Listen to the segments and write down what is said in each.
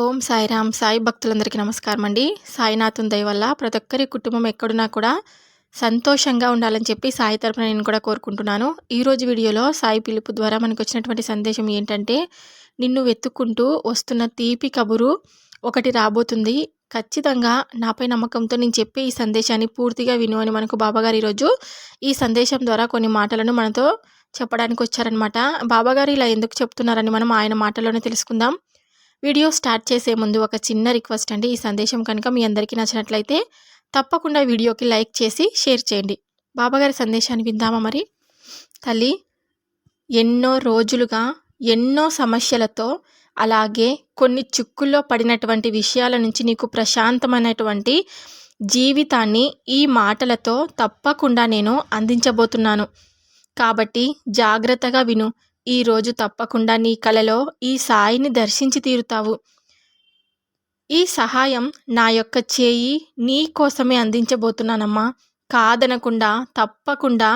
ఓం సాయిరామ్ సాయి భక్తులందరికీ నమస్కారం అండి సాయినాథం దయ వల్ల ప్రతి ఒక్కరి కుటుంబం ఎక్కడున్నా కూడా సంతోషంగా ఉండాలని చెప్పి సాయి తరపున నేను కూడా కోరుకుంటున్నాను. ఈరోజు వీడియోలో సాయి పిలుపు ద్వారా మనకు వచ్చినటువంటి సందేశం ఏంటంటే నిన్ను వెతుక్కుంటూ వస్తున్న తీపి కబురు ఒకటి రాబోతుంది. ఖచ్చితంగా నాపై నమ్మకంతో నేను చెప్పే ఈ సందేశాన్ని పూర్తిగా విను అని మనకు బాబాగారు ఈరోజు ఈ సందేశం ద్వారా కొన్ని మాటలను మనతో చెప్పడానికి వచ్చారనమాట బాబాగారు ఇలా ఎందుకు చెప్తున్నారని మనం ఆయన మాటల్లోనే తెలుసుకుందాం. వీడియో స్టార్ట్ చేసే ముందు ఒక చిన్న రిక్వెస్ట్ అండి. ఈ సందేశం కనుక మీ అందరికీ నచ్చినట్లయితే తప్పకుండా వీడియోకి లైక్ చేసి షేర్ చేయండి. బాబాగారి సందేశాన్ని విందామా మరి? తల్లి ఎన్నో రోజులుగా ఎన్నో సమస్యలతో అలాగే కొన్ని చిక్కుల్లో పడినటువంటి విషయాల నుంచి నీకు ప్రశాంతమైనటువంటి జీవితాన్ని ఈ మాటలతో తప్పకుండా నేను అందించబోతున్నాను. కాబట్టి జాగ్రత్తగా విను. ఈరోజు తప్పకుండా నీ కలలో ఈ సాయిని దర్శించి తీరుతావు. ఈ సహాయం నా యొక్క చేయి నీ కోసమే అందించబోతున్నానమ్మా. కాదనకుండా తప్పకుండా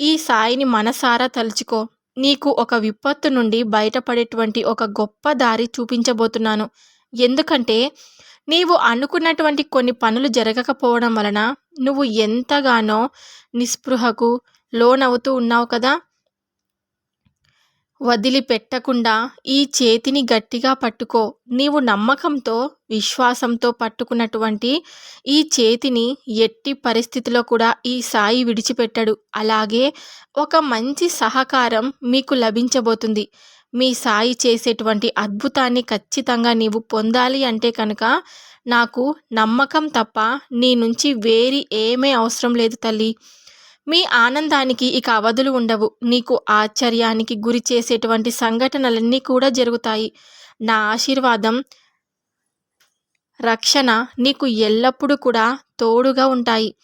ఈ సాయిని మనసారా తలుచుకో. నీకు ఒక విపత్తు నుండి బయటపడేటువంటి ఒక గొప్ప దారి చూపించబోతున్నాను. ఎందుకంటే నీవు అనుకున్నటువంటి కొన్ని పనులు జరగకపోవడం వలన నువ్వు ఎంతగానో నిస్పృహకు లోనవుతూ ఉన్నావు కదా. వదిలిపెట్టకుండా ఈ చేతిని గట్టిగా పట్టుకో. నీవు నమ్మకంతో విశ్వాసంతో పట్టుకున్నటువంటి ఈ చేతిని ఎట్టి పరిస్థితిలో కూడా ఈ సాయి విడిచిపెట్టడు. అలాగే ఒక మంచి సహకారం మీకు లభించబోతుంది. మీ సాయి చేసేటువంటి అద్భుతాన్ని ఖచ్చితంగా నీవు పొందాలి అంటే కనుక నాకు నమ్మకం తప్ప నీ నుంచి వేరి ఏమీ అవసరం లేదు తల్లి. మీ ఆనందానికి ఇక అవధులు ఉండవు. నీకు ఆశ్చర్యానికి గురి చేసేటువంటి సంఘటనలన్నీ కూడా జరుగుతాయి. నా ఆశీర్వాదం రక్షణ నీకు ఎల్లప్పుడూ కూడా తోడుగా ఉంటాయి.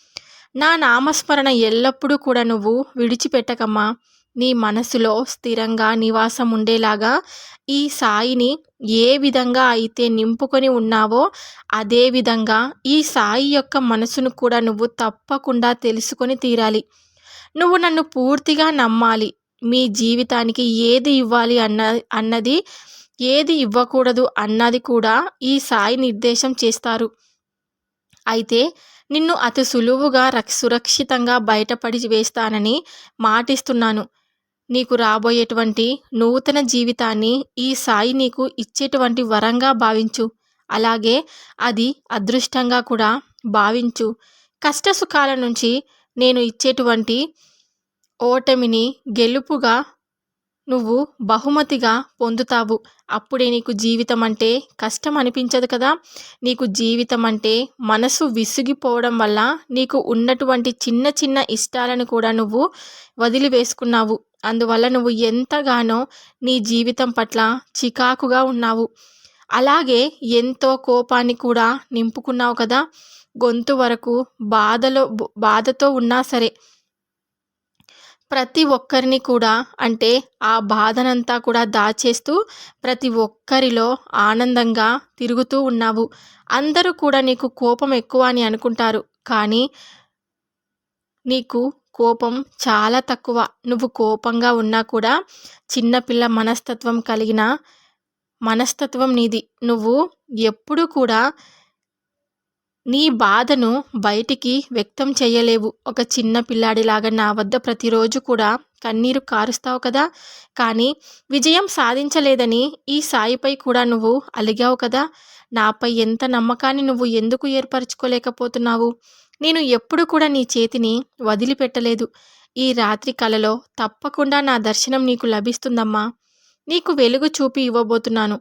నా నామస్మరణ ఎల్లప్పుడూ కూడా నువ్వు విడిచిపెట్టకమ్మా. నీ మనసులో స్థిరంగా నివాసం ఉండేలాగా ఈ సాయిని ఏ విధంగా అయితే నింపుకొని ఉన్నావో అదే విధంగా ఈ సాయి యొక్క మనసును కూడా నువ్వు తప్పకుండా తెలుసుకొని తీరాలి. నువ్వు నన్ను పూర్తిగా నమ్మాలి. మీ జీవితానికి ఏది ఇవ్వాలి అన్న అన్నది ఏది ఇవ్వకూడదు అన్నది కూడా ఈ సాయి నిర్దేశం చేస్తారు. అయితే నిన్ను అతి సులువుగా సురక్షితంగా బయటపడి వేస్తానని మాటిస్తున్నాను. నీకు రాబోయేటువంటి నూతన జీవితాన్ని ఈ సాయి నీకు ఇచ్చేటువంటి వరంగా భావించు. అలాగే అది అదృష్టంగా కూడా భావించు. కష్టసుఖాల నుంచి నేను ఇచ్చేటువంటి ఓటమిని గెలుపుగా నువ్వు బహుమతిగా పొందుతావు. అప్పుడే నీకు జీవితం అంటే కష్టం అనిపించదు కదా. నీకు జీవితం అంటే మనసు విసిగిపోవడం వల్ల నీకు ఉన్నటువంటి చిన్న చిన్న ఇష్టాలను కూడా నువ్వు వదిలివేసుకున్నావు. అందువల్ల నువ్వు ఎంతగానో నీ జీవితం పట్ల చికాకుగా ఉన్నావు. అలాగే ఎంతో కోపాన్ని కూడా నింపుకున్నావు కదా. గొంతు వరకు బాధలో బాధతో ఉన్నా సరే. ప్రతి ఒక్కరిని కూడా అంటే ఆ బాధనంతా కూడా దాచేస్తూ ప్రతి ఒక్కరిలో ఆనందంగా తిరుగుతూ ఉన్నావు. అందరూ కూడా నీకు కోపం ఎక్కువ అని అనుకుంటారు. కానీ నీకు కోపం చాలా తక్కువ. నువ్వు కోపంగా ఉన్నా కూడా చిన్నపిల్ల మనస్తత్వం కలిగిన మనస్తత్వం నీది. నువ్వు ఎప్పుడూ కూడా నీ బాధను బయటికి వ్యక్తం చేయలేవు. ఒక చిన్న పిల్లాడిలాగా నా వద్ద ప్రతిరోజు కూడా కన్నీరు కారుస్తావు కదా? కానీ విజయం సాధించలేదని ఈ సాయిపై కూడా నువ్వు అలిగావు కదా? నాపై ఎంత నమ్మకాన్ని నువ్వు ఎందుకు ఏర్పరచుకోలేకపోతున్నావు? నేను ఎప్పుడు కూడా నీ చేతిని వదిలిపెట్టలేదు. ఈ రాత్రి కలలో తప్పకుండా నా దర్శనం నీకు లభిస్తుందమ్మా. నీకు వెలుగు చూపి ఇవ్వబోతున్నాను.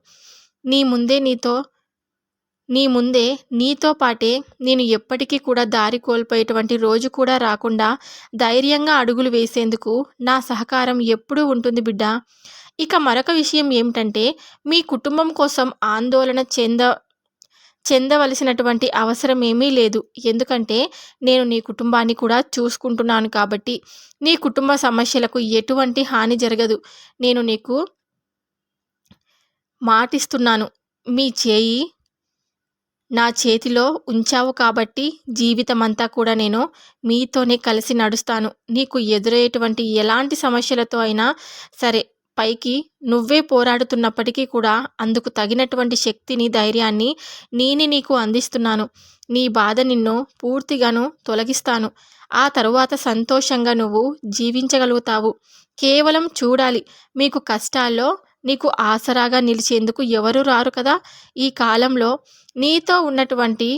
నీ ముందే నీతో నీ ముందే నీతో పాటే నేను ఎప్పటికీ కూడా దారి కోల్పోయేటువంటి రోజు కూడా రాకుండా ధైర్యంగా అడుగులు వేసేందుకు నా సహకారం ఎప్పుడూ ఉంటుంది బిడ్డ. ఇక మరొక విషయం ఏమిటంటే మీ కుటుంబం కోసం ఆందోళన చెంద చెందవలసినటువంటి అవసరం ఏమీ లేదు. ఎందుకంటే నేను నీ కుటుంబాన్ని కూడా చూసుకుంటున్నాను కాబట్టి నీ కుటుంబ సమస్యలకు ఎటువంటి హాని జరగదు. నేను నీకు మాటిస్తున్నాను. మీ చేయి నా చేతిలో ఉంచావు కాబట్టి జీవితం అంతా కూడా నేను మీతోనే కలిసి నడుస్తాను. నీకు ఎదురయ్యేటువంటి ఎలాంటి సమస్యలతో అయినా సరే పైకి నువ్వే పోరాడుతున్నప్పటికీ కూడా అందుకు తగినటువంటి శక్తిని ధైర్యాన్ని నేనే నీకు అందిస్తున్నాను. నీ బాధ నిన్ను పూర్తిగాను తొలగిస్తాను. ఆ తరువాత సంతోషంగా నువ్వు జీవించగలుగుతావు. కేవలం చూడాలి. మీకు కష్టాల్లో నీకు ఆసరాగా నిలిచేందుకు ఎవరు రారు కదా? ఈ కాలంలో నీతో ఉన్నటువంటి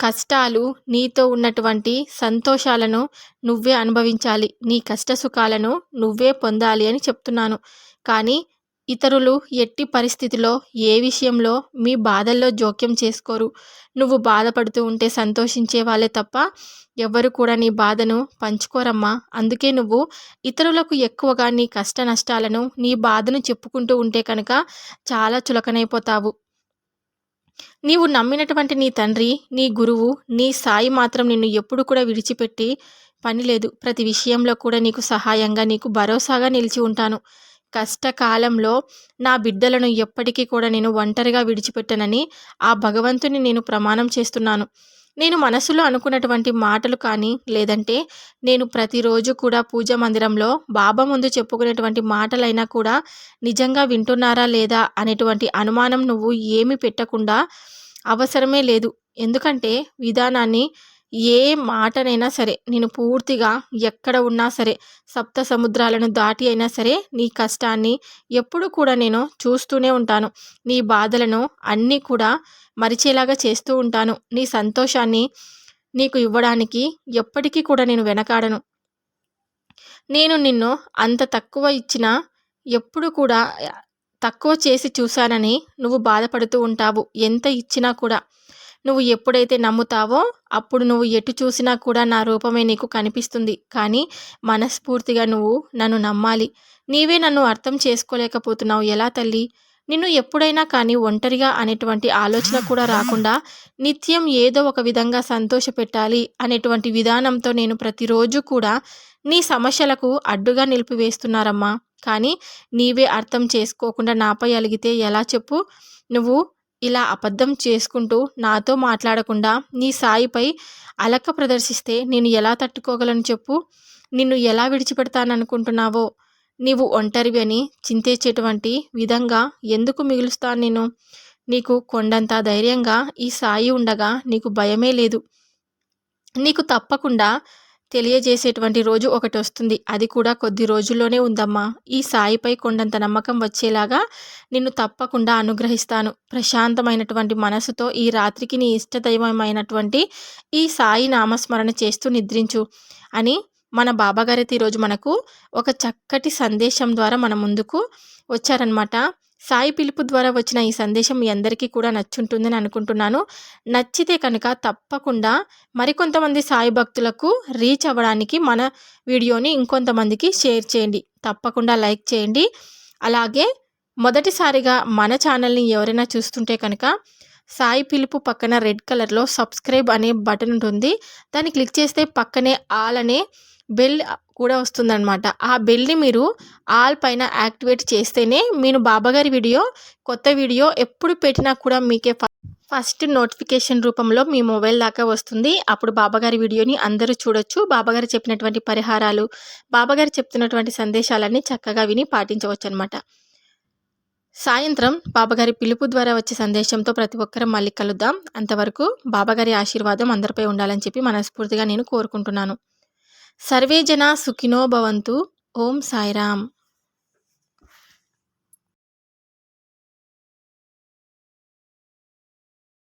కష్టాలు నీతో ఉన్నటువంటి సంతోషాలను నువ్వే అనుభవించాలి. నీ కష్ట సుఖాలను నువ్వే పొందాలి అని చెప్తున్నాను. కానీ ఇతరులు ఎట్టి పరిస్థితిలో ఏ విషయంలో మీ బాధల్లో జోక్యం చేసుకోరు. నువ్వు బాధపడుతూ ఉంటే సంతోషించే వాళ్ళే తప్ప ఎవరు కూడా నీ బాధను పంచుకోరమ్మా. అందుకే నువ్వు ఇతరులకు ఎక్కువగా నీ కష్ట నష్టాలను నీ బాధను చెప్పుకుంటూ ఉంటే కనుక చాలా చులకనైపోతావు. నీవు నమ్మినటువంటి నీ తండ్రి నీ గురువు నీ సాయి మాత్రం నిన్ను ఎప్పుడు కూడా విడిచిపెట్టి పని లేదు. ప్రతి విషయంలో కూడా నీకు సహాయంగా నీకు భరోసాగా నిలిచి ఉంటాను. కష్టకాలంలో నా బిడ్డలను ఎప్పటికీ కూడా నేను ఒంటరిగా విడిచిపెట్టనని ఆ భగవంతుని నేను ప్రమాణం చేస్తున్నాను. నేను మనసులో అనుకున్నటువంటి మాటలు కానీ లేదంటే నేను ప్రతిరోజు కూడా పూజ మందిరంలో బాబా ముందు చెప్పుకునేటువంటి మాటలైనా కూడా నిజంగా వింటున్నారా లేదా అనేటువంటి అనుమానం నువ్వు ఏమి పెట్టకుండా అవసరమే లేదు. ఎందుకంటే విధానాన్ని ఏ మాటనైనా సరే నేను పూర్తిగా ఎక్కడ ఉన్నా సరే సప్త సముద్రాలను దాటి అయినా సరే నీ కష్టాన్ని ఎప్పుడు కూడా నేను చూస్తూనే ఉంటాను. నీ బాధలను అన్నీ కూడా మరిచేలాగా చేస్తూ ఉంటాను. నీ సంతోషాన్ని నీకు ఇవ్వడానికి ఎప్పటికీ కూడా నేను వెనకాడను. నేను నిన్ను అంత తక్కువ ఇచ్చినా ఎప్పుడు కూడా తక్కువ చేసి చూశానని నువ్వు బాధపడుతూ ఉంటావు. ఎంత ఇచ్చినా కూడా నువ్వు ఎప్పుడైతే నమ్ముతావో అప్పుడు నువ్వు ఎటు చూసినా కూడా నా రూపమే నీకు కనిపిస్తుంది. కానీ మనస్ఫూర్తిగా నువ్వు నన్ను నమ్మాలి. నీవే నన్ను అర్థం చేసుకోలేకపోతున్నావు. ఎలా తల్లి? నిన్ను ఎప్పుడైనా కానీ ఒంటరిగా అనేటువంటి ఆలోచన కూడా రాకుండా నిత్యం ఏదో ఒక విధంగా సంతోష పెట్టాలి అనేటువంటి విధానంతో నేను ప్రతిరోజు కూడా నీ సమస్యలకు అడ్డుగా నిలిపివేస్తున్నారమ్మా. కానీ నీవే అర్థం చేసుకోకుండా నాపై అలిగితే ఎలా చెప్పు? నువ్వు ఇలా అబద్ధం చేసుకుంటూ నాతో మాట్లాడకుండా నీ సాయిపై అలక ప్రదర్శిస్తే నేను ఎలా తట్టుకోగలను చెప్పు? నిన్ను ఎలా విడిచిపెడతాననుకుంటున్నావో? నీవు ఒంటరివి అని చింతేచేటువంటి విధంగా ఎందుకు మిగులుస్తాను నేను? నీకు కొండంత ధైర్యంగా ఈ సాయి ఉండగా నీకు భయమే లేదు. నీకు తప్పకుండా తెలియజేసేటువంటి రోజు ఒకటి వస్తుంది. అది కూడా కొద్ది రోజుల్లోనే ఉందమ్మా. ఈ సాయిపై కొండంత నమ్మకం వచ్చేలాగా నిన్ను తప్పకుండా అనుగ్రహిస్తాను. ప్రశాంతమైనటువంటి మనసుతో ఈ రాత్రికి నీ ఇష్టదైవమైనటువంటి ఈ సాయి నామస్మరణ చేస్తూ నిద్రించు అని మన బాబాగారైతే ఈరోజు మనకు ఒక చక్కటి సందేశం ద్వారా మన ముందుకు వచ్చారనమాట సాయి పిలుపు ద్వారా వచ్చిన ఈ సందేశం మీ అందరికీ కూడా నచ్చుంటుందని అనుకుంటున్నాను. నచ్చితే కనుక తప్పకుండా మరికొంతమంది సాయి భక్తులకు రీచ్ అవ్వడానికి మన వీడియోని ఇంకొంతమందికి షేర్ చేయండి. తప్పకుండా లైక్ చేయండి. అలాగే మొదటిసారిగా మన ఛానల్ని ఎవరైనా చూస్తుంటే కనుక సాయి పిలుపు పక్కన రెడ్ కలర్లో సబ్స్క్రైబ్ అనే బటన్ ఉంటుంది. దాన్ని క్లిక్ చేస్తే పక్కనే ఆల్ అనే బెల్ కూడా వస్తుందన్నమాట. ఆ బెల్ని మీరు ఆల్ పైన యాక్టివేట్ చేస్తేనే మీరు బాబాగారి వీడియో కొత్త వీడియో ఎప్పుడు పెట్టినా కూడా మీకే ఫస్ట్ నోటిఫికేషన్ రూపంలో మీ మొబైల్ దాకా వస్తుంది. అప్పుడు బాబాగారి వీడియోని అందరూ చూడొచ్చు. బాబాగారు చెప్పినటువంటి పరిహారాలు బాబాగారు చెప్తున్నటువంటి సందేశాలన్నీ చక్కగా విని పాటించవచ్చు అనమాట సాయంత్రం బాబాగారి పిలుపు ద్వారా వచ్చే సందేశంతో ప్రతి ఒక్కరం మళ్ళీ కలుద్దాం. అంతవరకు బాబాగారి ఆశీర్వాదం అందరిపై ఉండాలని చెప్పి మనస్ఫూర్తిగా నేను కోరుకుంటున్నాను. సర్వే జన సుఖినో భవంతు. ఓం సాయిరామ్.